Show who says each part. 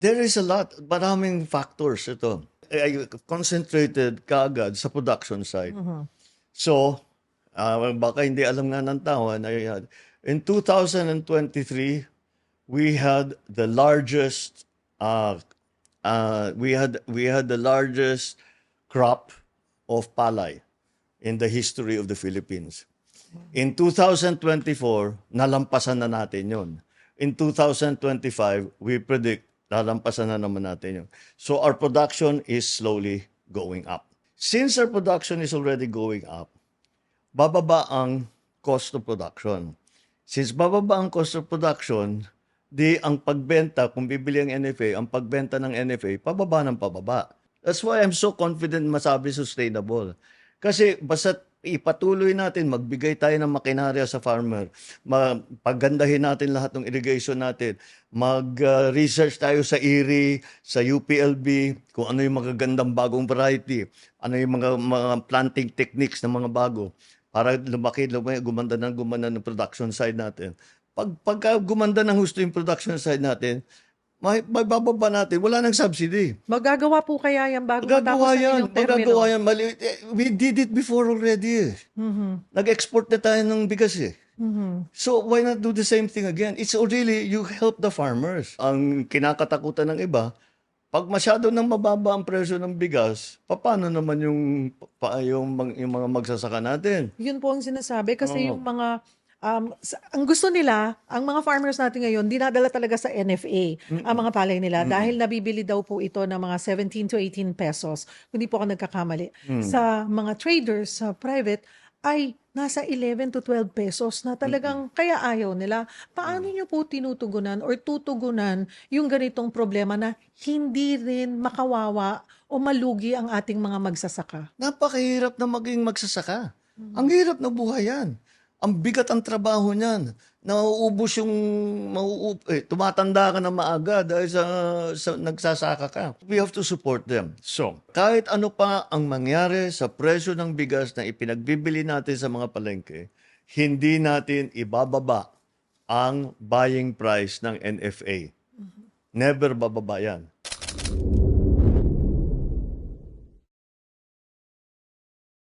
Speaker 1: There is a lot, maraming factors ito. I concentrated kaagad sa production side. So, ah, baka hindi alam nga ng tao, na yan. in 2023, we had the largest, uh, uh, we had we had the largest crop of palay in the history of the Philippines. In 2024, nalampasan na natin yon. In 2025, we predict lalampasan na naman natin yun. So our production is slowly going up. Since our production is already going up, bababa ang cost of production. Since bababa ang cost of production, di ang pagbenta, kung bibili ang NFA, ang pagbenta ng NFA, pababa ng pababa. That's why I'm so confident masabi sustainable. Kasi basta ipatuloy natin, magbigay tayo ng makinarya sa farmer, paggandahin natin lahat ng irrigation natin, mag-research tayo sa IRI, sa UPLB, kung ano yung magagandang bagong variety, ano yung mga, mga planting techniques ng mga bago, para lumaki, lumaki gumanda ng gumanda ng production side natin. Pag, pagka gumanda ng husto yung production side natin, may, may bababa natin, wala nang subsidy.
Speaker 2: Magagawa po kaya yan bago
Speaker 1: Magagawa
Speaker 2: matapos ang
Speaker 1: yan.
Speaker 2: inyong termino?
Speaker 1: Magagawa yan. Mali, eh, we did it before already. eh.
Speaker 2: Mhm.
Speaker 1: Nag-export na tayo ng bigas eh.
Speaker 2: Mhm.
Speaker 1: So why not do the same thing again? It's really, you help the farmers. Ang kinakatakutan ng iba, pag masyado nang mababa ang presyo ng bigas, paano naman yung, pa, yung, mga- yung mga magsasaka natin?
Speaker 2: Yun po ang sinasabi kasi
Speaker 1: Oo.
Speaker 2: yung mga um, ang gusto nila, ang mga farmers natin ngayon, dinadala talaga sa NFA ang mga palay nila dahil nabibili daw po ito ng mga 17 to 18 pesos. Kung di po ako nagkakamali. Sa mga traders, sa private, ay nasa 11 to 12 pesos na talagang kaya ayaw nila. Paano nyo po tinutugunan or tutugunan yung ganitong problema na hindi rin makawawa o malugi ang ating mga magsasaka?
Speaker 1: Napakahirap na maging magsasaka. Ang hirap na buhay yan. Ang bigat ang trabaho niyan. Nauubos yung, mauub, eh, tumatanda ka na maaga dahil sa, sa nagsasaka ka. We have to support them. So, kahit ano pa ang mangyari sa presyo ng bigas na ipinagbibili natin sa mga palengke, hindi natin ibababa ang buying price ng NFA. Never bababa yan.